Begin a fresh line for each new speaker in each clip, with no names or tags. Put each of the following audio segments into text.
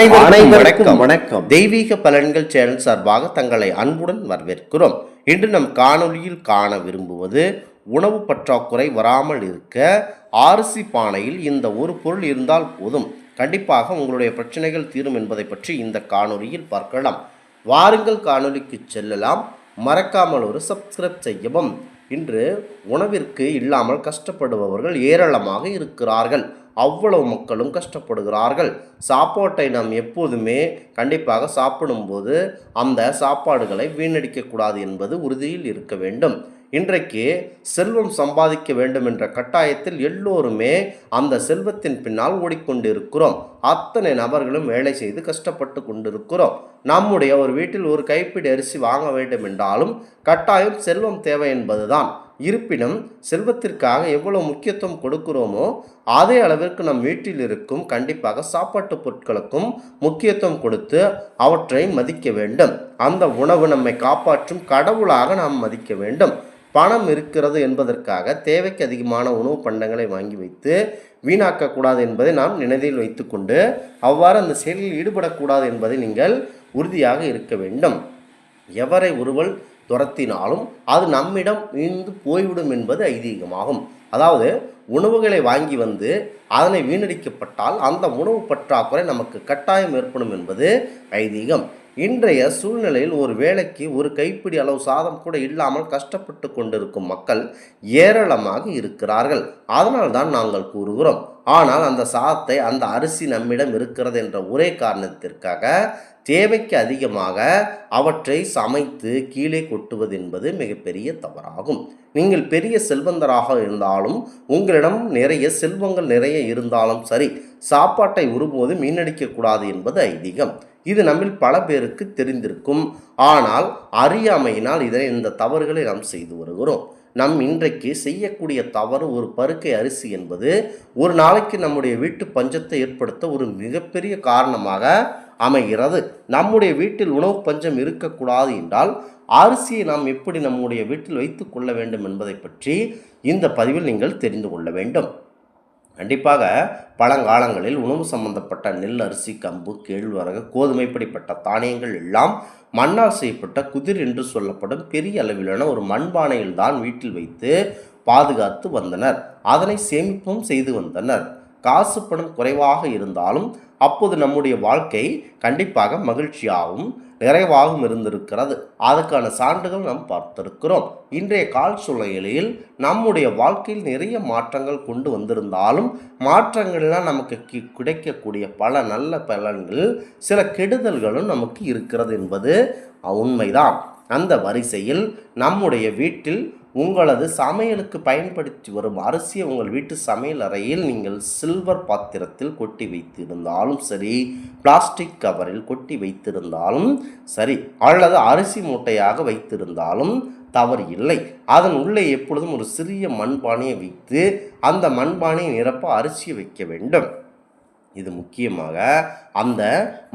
வணக்கம். வணக்கம். தெய்வீக பலன்கள் சேனல் சார்பாக தங்களை அன்புடன் வரவேற்கிறோம். இன்று நம் காணொளியில் காண விரும்புவது உணவு பற்றாக்குறை வராமல் இருக்க ஆரிசி பானையில் இந்த ஒரு பொருள் இருந்தால் போதும். கண்டிப்பாக உங்களுடைய பிரச்சனைகள் தீரும் என்பதை பற்றி இந்த காணொளியில் பார்க்கலாம். வாருங்கள் காணொளிக்கு செல்லலாம். மறக்காமல் ஒரு சப்ஸ்கிரைப் செய்யவும். இன்று உணவிற்கு இல்லாமல் கஷ்டப்படுபவர்கள் ஏராளமாக இருக்கிறார்கள். அவ்வளவு மக்களும் கஷ்டப்படுகிறார்கள். சாப்பாட்டை நாம் எப்போதுமே கண்டிப்பாக சாப்பிடும்போது அந்த சாப்பாடுகளை வீணடிக்கக்கூடாது என்பது உறுதியில் இருக்க வேண்டும். இன்றைக்கு செல்வம் சம்பாதிக்க வேண்டும் என்ற கட்டாயத்தில் எல்லோருமே அந்த செல்வத்தின் பின்னால் ஓடிக்கொண்டிருக்கிறோம். அத்தனை நபர்களும் வேலை செய்து கஷ்டப்பட்டு கொண்டிருக்கிறோம். நம்முடைய ஒரு வீட்டில் ஒரு கைப்பிடி அரிசி வாங்க வேண்டும் என்றாலும் கட்டாயம் செல்வம் தேவை என்பதுதான். இருப்பினும் செல்வத்திற்காக எவ்வளவு முக்கியத்துவம் கொடுக்கிறோமோ அதே அளவிற்கு நம் வீட்டில் இருக்கும் கண்டிப்பாக சாப்பாட்டு பொருட்களுக்கும் முக்கியத்துவம் கொடுத்து அவற்றை மதிக்க வேண்டும். அந்த உணவு நம்மை காப்பாற்றும் கடவுளாக நாம் மதிக்க வேண்டும். பணம் இருக்கிறது என்பதற்காக தேவைக்கு அதிகமான உணவு பண்டங்களை வாங்கி வைத்து வீணாக்கக்கூடாது என்பதை நாம் நினைவில் வைத்துக்கொண்டு அவ்வாறு அந்த செயலில் ஈடுபடக்கூடாது என்பதை நீங்கள் உறுதியாக இருக்க வேண்டும். எவரை ஒருவள் துரத்தினாலும் அது நம்மிடம் இருந்து போய்விடும் என்பது ஐதீகமாகும். அதாவது உணவுகளை வாங்கி வந்து அதனை வீணடிக்கப்பட்டால் அந்த உணவு பற்றாக்குறை நமக்கு கட்டாயம் ஏற்படும் என்பது ஐதீகம். இன்றைய சூழ்நிலையில் ஒரு வேலைக்கு ஒரு கைப்பிடி அளவு சாதம் கூட இல்லாமல் கஷ்டப்பட்டு கொண்டிருக்கும் மக்கள் ஏராளமாக இருக்கிறார்கள். அதனால்தான் நாங்கள் கூறுகிறோம் ஆனால் அந்த சாதத்தை அந்த அரிசி நம்மிடம் இருக்கிறது என்ற ஒரே காரணத்திற்காக தேவைக்கு அதிகமாக அவற்றை சமைத்து கீழே கொட்டுவது என்பது மிகப்பெரிய தவறாகும். நீங்கள் பெரிய செல்வந்தராக இருந்தாலும் உங்களிடம் நிறைய செல்வங்கள் நிறைய இருந்தாலும் சரி சாப்பாட்டை ஒருபோது மீனடிக்கக்கூடாது என்பது ஐதீகம். இது நம்மில் பல பேருக்கு தெரிந்திருக்கும். ஆனால் அறியாமையினால் இதை இந்த தவறுகளை நாம் செய்து வருகிறோம். நம் இன்றைக்கு செய்யக்கூடிய தவறு ஒரு பருக்கை அரிசி என்பது ஒரு நாளைக்கு நம்முடைய வீட்டு பஞ்சத்தை ஏற்படுத்த ஒரு மிகப்பெரிய காரணமாக அமைகிறது. நம்முடைய வீட்டில் உணவு பஞ்சம் இருக்கக்கூடாது என்றால் அரிசியை நாம் எப்படி நம்முடைய வீட்டில் வைத்து கொள்ள வேண்டும் என்பதை பற்றி இந்த பதிவில் நீங்கள் தெரிந்து கொள்ள வேண்டும். கண்டிப்பாக பழங்காலங்களில் உணவு சம்பந்தப்பட்ட நெல் அரிசி கம்பு கேழ்வரகு கோதுமை இப்படிப்பட்ட தானியங்கள் எல்லாம் மண்ணால் செய்யப்பட்ட குதிர் என்று சொல்லப்படும் பெரிய அளவிலான ஒரு மண்பானையில் தான் வீட்டில் வைத்து பாதுகாத்து வந்தனர். அதனை சேமிப்பும் செய்து வந்தனர். காசு பணம் குறைவாக இருந்தாலும் அப்போது நம்முடைய வாழ்க்கை கண்டிப்பாக மகிழ்ச்சியாகவும் நிறைவாகவும் இருந்திருக்கிறது. அதுக்கான சான்றுகள் நாம் பார்த்திருக்கிறோம். இன்றைய கால் சூழ்நிலையில் நம்முடைய வாழ்க்கையில் நிறைய மாற்றங்கள் கொண்டு வந்திருந்தாலும் மாற்றங்கள்லாம் நமக்கு கி- கிடைக்கக்கூடிய பல நல்ல பலன்கள் சில கெடுதல்களும் நமக்கு இருக்கிறது என்பது உண்மைதான். அந்த வரிசையில் நம்முடைய வீட்டில் உங்களது சமையலுக்கு பயன்படுத்தி வரும் அரிசியை உங்கள் வீட்டு சமையல் அறையில் நீங்கள் சில்வர் பாத்திரத்தில் கொட்டி வைத்திருந்தாலும் சரி பிளாஸ்டிக் கவரில் கொட்டி வைத்திருந்தாலும் சரி அல்லது அரிசி மூட்டையாக வைத்திருந்தாலும் தவறு இல்லை. அதன் உள்ளே எப்பொழுதும் ஒரு சிறிய மண்பானையை வைத்து அந்த மண்பானையை நிரப்ப அரிசியை வைக்க வேண்டும். இது முக்கியமாக அந்த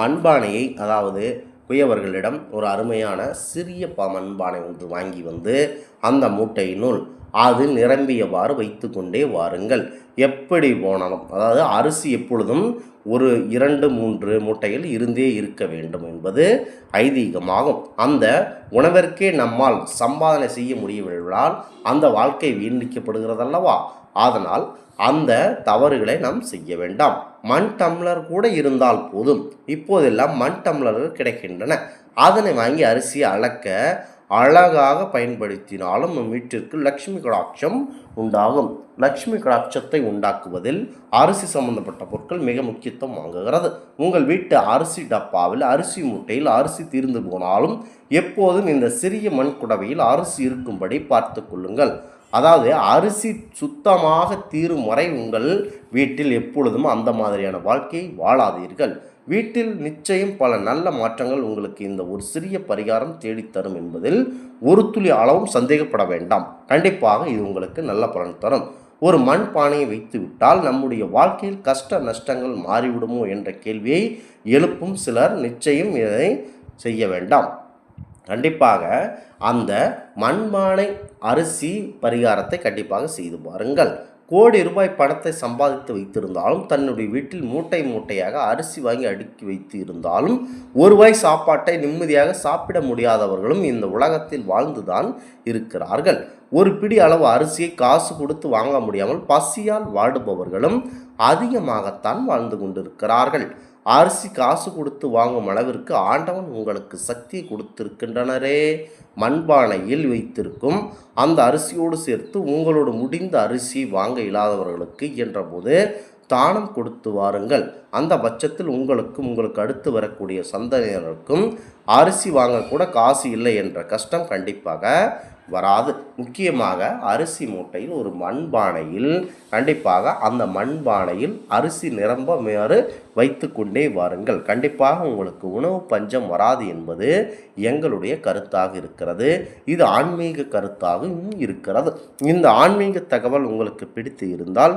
மண்பானையை அதாவது குயவர்களிடம் ஒரு அருமையான சிறிய ப ஒன்று வாங்கி வந்து அந்த மூட்டையினுள் அது நிரம்பியவாறு வைத்து கொண்டே வாருங்கள். எப்படி போனாலும் அதாவது அரிசி எப்பொழுதும் ஒரு இரண்டு மூன்று மூட்டைகள் இருந்தே இருக்க வேண்டும் என்பது ஐதீகமாகும். அந்த உணவிற்கே நம்மால் சம்பாதனை செய்ய முடியவில்லையால் அந்த வாழ்க்கை வீணடிக்கப்படுகிறதல்லவா? அதனால் அந்த தவறுகளை நாம் செய்ய வேண்டாம். மண் டம்ளர் கூட இருந்தால் போதும். இப்போதெல்லாம் மண் டம்ளர்கள் கிடைக்கின்றன. அதனை வாங்கி அரிசியை அளக்க அழகாக பயன்படுத்தினாலும் நம் வீட்டிற்கு லக்ஷ்மி கடாட்சம் உண்டாகும். லக்ஷ்மி கடாட்சத்தை உண்டாக்குவதில் அரிசி சம்பந்தப்பட்ட பொருட்கள் மிக முக்கியத்துவம் வாங்குகிறது. உங்கள் வீட்டு அரிசி டப்பாவில் அரிசி முட்டையில் அரிசி தீர்ந்து போனாலும் எப்போதும் இந்த சிறிய மண் குடவையில் அரிசி இருக்கும்படி பார்த்து கொள்ளுங்கள். அதாவது அரிசி சுத்தமாக தீரும் வரை உங்கள் வீட்டில் எப்பொழுதும் அந்த மாதிரியான வாழ்க்கையை வாழாதீர்கள். வீட்டில் நிச்சயம் பல நல்ல மாற்றங்கள் உங்களுக்கு இந்த ஒரு சிறிய பரிகாரம் தேடித்தரும் என்பதில் ஒரு துளி அளவும் சந்தேகப்பட வேண்டாம். கண்டிப்பாக இது உங்களுக்கு நல்ல பலன் தரும். ஒரு மண் பானையை வைத்து விட்டால் நம்முடைய வாழ்க்கையில் கஷ்ட நஷ்டங்கள் மாறிவிடுமோ என்ற கேள்வியை எழுப்பும் சிலர் நிச்சயம் இதை செய்ய வேண்டாம். கண்டிப்பாக அந்த மண்பானை அரிசி பரிகாரத்தை கண்டிப்பாக செய்து பாருங்கள். கோடி ரூபாய் பணத்தை சம்பாதித்து வைத்திருந்தாலும் தன்னுடைய வீட்டில் மூட்டை மூட்டையாக அரிசி வாங்கி அடுக்கி வைத்து இருந்தாலும் ஒருவாய் சாப்பாட்டை நிம்மதியாக சாப்பிட முடியாதவர்களும் இந்த உலகத்தில் வாழ்ந்துதான் இருக்கிறார்கள். ஒரு பிடி அளவு அரிசியை காசு கொடுத்து வாங்க முடியாமல் பசியால் வாடுபவர்களும் அதிகமாகத்தான் வாழ்ந்து கொண்டிருக்கிறார்கள். அரிசி காசு கொடுத்து வாங்கும் அளவிற்கு ஆண்டவன் உங்களுக்கு சக்தி கொடுத்திருக்கின்றனரே. மண்பானையில் வைத்திருக்கும் அந்த அரிசியோடு சேர்த்து உங்களோடு முடிந்த அரிசி வாங்க இல்லாதவர்களுக்கு என்றபோது தானம் கொடுத்து வாருங்கள். அந்த பட்சத்தில் உங்களுக்கும் உங்களுக்கு அடுத்து வரக்கூடிய சந்ததியினருக்கும் அரிசி வாங்கக்கூட காசு இல்லை என்ற கஷ்டம் கண்டிப்பாக வராது. முக்கியமாக அரிசி மூட்டையில் ஒரு மண்பானையில் கண்டிப்பாக அந்த மண்பானையில் அரிசி நிரம்ப மேறு வைத்து கொண்டே வாருங்கள். கண்டிப்பாக உங்களுக்கு உணவு பஞ்சம் வராது என்பது எங்களுடைய கருத்தாக இருக்கிறது. இது ஆன்மீக கருத்தாகவும் இருக்கிறது. இந்த ஆன்மீக தகவல் உங்களுக்கு பிடித்து இருந்தால்